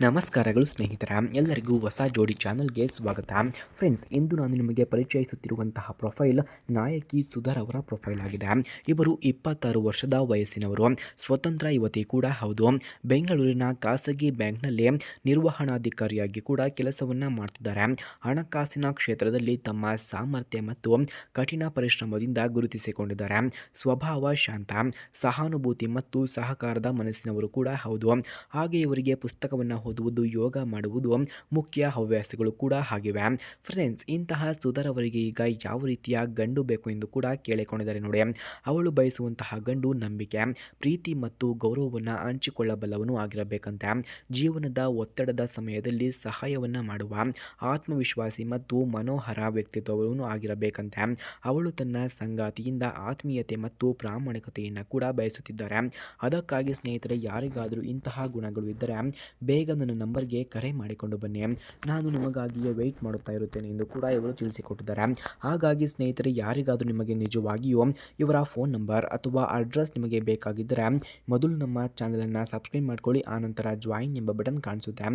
ನಮಸ್ಕಾರಗಳು ಸ್ನೇಹಿತರ, ಎಲ್ಲರಿಗೂ ಹೊಸ ಜೋಡಿ ಚಾನಲ್ಗೆ ಸ್ವಾಗತ. ಫ್ರೆಂಡ್ಸ್, ಇಂದು ನಾನು ನಿಮಗೆ ಪರಿಚಯಿಸುತ್ತಿರುವಂತಹ ಪ್ರೊಫೈಲ್ ನಾಯಕಿ ಸುಧರ್ ಅವರ ಪ್ರೊಫೈಲ್ ಆಗಿದೆ. ಇವರು ಇಪ್ಪತ್ತಾರು ವರ್ಷದ ವಯಸ್ಸಿನವರು. ಸ್ವತಂತ್ರ ಯುವತಿ ಕೂಡ ಹೌದು. ಬೆಂಗಳೂರಿನ ಖಾಸಗಿ ಬ್ಯಾಂಕ್ನಲ್ಲಿ ನಿರ್ವಹಣಾಧಿಕಾರಿಯಾಗಿ ಕೂಡ ಕೆಲಸವನ್ನು ಮಾಡ್ತಿದ್ದಾರೆ. ಹಣಕಾಸಿನ ಕ್ಷೇತ್ರದಲ್ಲಿ ತಮ್ಮ ಸಾಮರ್ಥ್ಯ ಮತ್ತು ಕಠಿಣ ಪರಿಶ್ರಮದಿಂದ ಗುರುತಿಸಿಕೊಂಡಿದ್ದಾರೆ. ಸ್ವಭಾವ ಶಾಂತ, ಸಹಾನುಭೂತಿ ಮತ್ತು ಸಹಕಾರದ ಮನಸ್ಸಿನವರು ಕೂಡ ಹೌದು. ಹಾಗೆ ಇವರಿಗೆ ಪುಸ್ತಕವನ್ನು ಓದುವುದು, ಯೋಗ ಮಾಡುವುದು ಮುಖ್ಯ ಹವ್ಯಾಸಗಳು ಕೂಡ ಆಗಿವೆ. ಫ್ರೆಂಡ್ಸ್ ಇಂತಹ ಸುಧರ್ ಅವರಿಗೆ ಈಗ ಯಾವ ರೀತಿಯ ಗಂಡು ಬೇಕು ಎಂದು ಕೂಡ ಕೇಳಿಕೊಂಡಿದ್ದಾರೆ ನೋಡಿ. ಅವಳು ಬಯಸುವಂತಹ ಗಂಡು ನಂಬಿಕೆ, ಪ್ರೀತಿ ಮತ್ತು ಗೌರವವನ್ನು ಹಂಚಿಕೊಳ್ಳಬಲ್ಲವನು ಆಗಿರಬೇಕಂತೆ. ಜೀವನದ ಒತ್ತಡದ ಸಮಯದಲ್ಲಿ ಸಹಾಯವನ್ನು ಮಾಡುವ, ಆತ್ಮವಿಶ್ವಾಸಿ ಮತ್ತು ಮನೋಹರ ವ್ಯಕ್ತಿತ್ವವನ್ನು ಆಗಿರಬೇಕಂತೆ. ಅವಳು ತನ್ನ ಸಂಗಾತಿಯಿಂದ ಆತ್ಮೀಯತೆ ಮತ್ತು ಪ್ರಾಮಾಣಿಕತೆಯನ್ನು ಕೂಡ ಬಯಸುತ್ತಿದ್ದಾರೆ. ಅದಕ್ಕಾಗಿ ಸ್ನೇಹಿತರೆ, ಯಾರಿಗಾದರೂ ಇಂತಹ ಗುಣಗಳು ಇದ್ದರೆ ಬೇಗ ನನ್ನ ನಂಬರ್ಗೆ ಕರೆ ಮಾಡಿಕೊಂಡು ಬನ್ನಿ. ನಾನು ನಿಮಗಾಗಿಯೇ ವೆಯ್ಟ್ ಮಾಡುತ್ತಾ ಇರುತ್ತೇನೆ ಎಂದು ಕೂಡ ಇವರು ತಿಳಿಸಿಕೊಟ್ಟಿದ್ದಾರೆ. ಹಾಗಾಗಿ ಸ್ನೇಹಿತರೆ, ಯಾರಿಗಾದರೂ ನಿಮಗೆ ನಿಜವಾಗಿಯೂ ಇವರ ಫೋನ್ ನಂಬರ್ ಅಥವಾ ಅಡ್ರೆಸ್ ನಿಮಗೆ ಬೇಕಾಗಿದ್ದರೆ ಮೊದಲು ನಮ್ಮ ಚಾನಲನ್ನು ಸಬ್ಸ್ಕ್ರೈಬ್ ಮಾಡ್ಕೊಳ್ಳಿ ಆನಂತರ ಜಾಯಿನ್ ಎಂಬ ಬಟನ್ ಕಾಣಿಸುತ್ತೆ.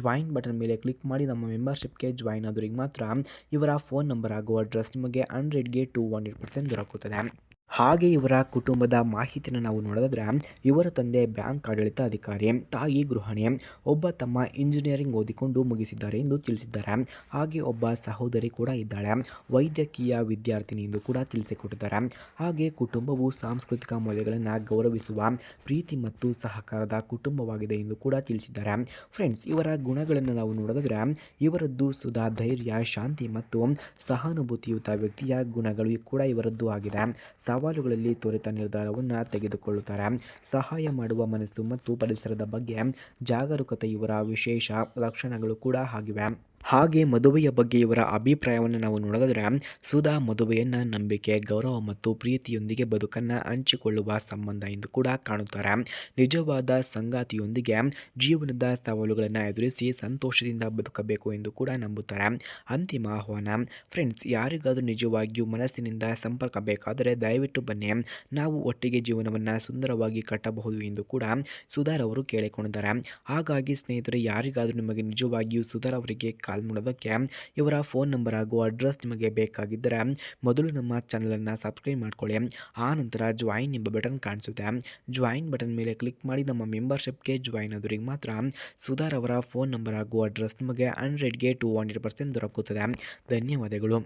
ಜಾಯಿನ್ ಬಟನ್ ಮೇಲೆ ಕ್ಲಿಕ್ ಮಾಡಿ ನಮ್ಮ ಮೆಂಬರ್ಶಿಪ್ಗೆ ಜಾಯಿನ್ ಆದವರಿಗೆ ಮಾತ್ರ ಇವರ ಫೋನ್ ನಂಬರ್ ಹಾಗೂ ಅಡ್ರೆಸ್ ನಿಮಗೆ ಹಂಡ್ರೆಡ್ಗೆ ಟು ಹಂಡ್ರೆಡ್ ಪರ್ಸೆಂಟ್ ದೊರಕುತ್ತದೆ. ಹಾಗೆ ಇವರ ಕುಟುಂಬದ ಮಾಹಿತಿಯನ್ನು ನಾವು ನೋಡಿದ್ರೆ ಇವರ ತಂದೆ ಬ್ಯಾಂಕ್ ಆಡಳಿತ ಅಧಿಕಾರಿ ತಾಯಿ ಗೃಹಿಣಿ, ಒಬ್ಬ ತಮ್ಮ ಇಂಜಿನಿಯರಿಂಗ್ ಓದಿಕೊಂಡು ಮುಗಿಸಿದ್ದಾರೆ ಎಂದು ತಿಳಿಸಿದ್ದಾರೆ. ಹಾಗೆ ಒಬ್ಬ ಸಹೋದರಿ ಕೂಡ ಇದ್ದಾಳೆ. ವೈದ್ಯಕೀಯ ವಿದ್ಯಾರ್ಥಿನಿ ಎಂದು ಕೂಡ ತಿಳಿಸಿಕೊಟ್ಟಿದ್ದಾರೆ. ಹಾಗೆ ಕುಟುಂಬವು ಸಾಂಸ್ಕೃತಿಕ ಮೌಲ್ಯಗಳನ್ನು ಗೌರವಿಸುವ, ಪ್ರೀತಿ ಮತ್ತು ಸಹಕಾರದ ಕುಟುಂಬವಾಗಿದೆ ಎಂದು ಕೂಡ ತಿಳಿಸಿದ್ದಾರೆ. ಫ್ರೆಂಡ್ಸ್ ಇವರ ಗುಣಗಳನ್ನು ನಾವು ನೋಡಿದ್ರೆ ಇವರದ್ದು ಸುಧಾ, ಧೈರ್ಯ, ಶಾಂತಿ ಮತ್ತು ಸಹಾನುಭೂತಿಯುತ ವ್ಯಕ್ತಿಯ ಗುಣಗಳು ಕೂಡ ಇವರದ್ದು ಆಗಿದೆ. ಸವಾಲುಗಳಲ್ಲಿ ತ್ವರಿತ ನಿರ್ಧಾರವನ್ನು ತೆಗೆದುಕೊಳ್ಳುತ್ತಾರೆ. ಸಹಾಯ ಮಾಡುವ ಮನಸ್ಸು ಮತ್ತು ಪರಿಸರದ ಬಗ್ಗೆ ಜಾಗರೂಕತೆ ಇವರ ವಿಶೇಷ ಲಕ್ಷಣಗಳು ಕೂಡ ಆಗಿವೆ. ಹಾಗೆ ಮದುವೆಯ ಬಗ್ಗೆ ಇವರ ಅಭಿಪ್ರಾಯವನ್ನು ನಾವು ನೋಡಿದ್ರೆ ಸುಧಾ ಮದುವೆಯನ್ನು ನಂಬಿಕೆ, ಗೌರವ ಮತ್ತು ಪ್ರೀತಿಯೊಂದಿಗೆ ಬದುಕನ್ನು ಹಂಚಿಕೊಳ್ಳುವ ಸಂಬಂಧ ಎಂದು ಕೂಡ ಕಾಣುತ್ತಾರೆ. ನಿಜವಾದ ಸಂಗಾತಿಯೊಂದಿಗೆ ಜೀವನದ ಸವಾಲುಗಳನ್ನು ಎದುರಿಸಿ ಸಂತೋಷದಿಂದ ಬದುಕಬೇಕು ಎಂದು ಕೂಡ ನಂಬುತ್ತಾರೆ. ಅಂತಿಮ ಆಹ್ವಾನ ಫ್ರೆಂಡ್ಸ್ ಯಾರಿಗಾದರೂ ನಿಜವಾಗಿಯೂ ಮನಸ್ಸಿನಿಂದ ಸಂಪರ್ಕ ಬೇಕಾದರೆ ದಯವಿಟ್ಟು ಬನ್ನಿ. ನಾವು ಒಟ್ಟಿಗೆ ಜೀವನವನ್ನು ಸುಂದರವಾಗಿ ಕಟ್ಟಬಹುದು ಎಂದು ಕೂಡ ಸುಧಾರ್ ಅವರು ಕೇಳಿಕೊಂಡಿದ್ದಾರೆ. ಹಾಗಾಗಿ ಸ್ನೇಹಿತರೆ, ಯಾರಿಗಾದರೂ ನಿಮಗೆ ನಿಜವಾಗಿಯೂ ಸುಧಾರ್ ಅವರಿಗೆ ಕಾಲ್ ಮಾಡೋದಕ್ಕೆ ಇವರ ಫೋನ್ ನಂಬರ್ ಹಾಗೂ ಅಡ್ರೆಸ್ ನಿಮಗೆ ಬೇಕಾಗಿದ್ದರೆ ಮೊದಲು ನಮ್ಮ ಚಾನಲನ್ನು ಸಬ್ಸ್ಕ್ರೈಬ್ ಮಾಡ್ಕೊಳ್ಳಿ. ಆ ನಂತರ ಜಾಯಿನ್ ಎಂಬ ಬಟನ್ ಕಾಣಿಸುತ್ತೆ. ಜಾಯಿನ್ ಬಟನ್ ಮೇಲೆ ಕ್ಲಿಕ್ ಮಾಡಿ ನಮ್ಮ ಮೆಂಬರ್ಶಿಪ್ಗೆ ಜಾಯಿನ್ ಆದವರಿಗೆ ಮಾತ್ರ ಸುಧಾರ್ ಅವರ ಫೋನ್ ನಂಬರ್ ಹಾಗೂ ಅಡ್ರೆಸ್ ನಿಮಗೆ ಹಂಡ್ರೆಡ್ಗೆ ಟು ಹಂಡ್ರೆಡ್ ಪರ್ಸೆಂಟ್ ದೊರಕುತ್ತದೆ. ಧನ್ಯವಾದಗಳು.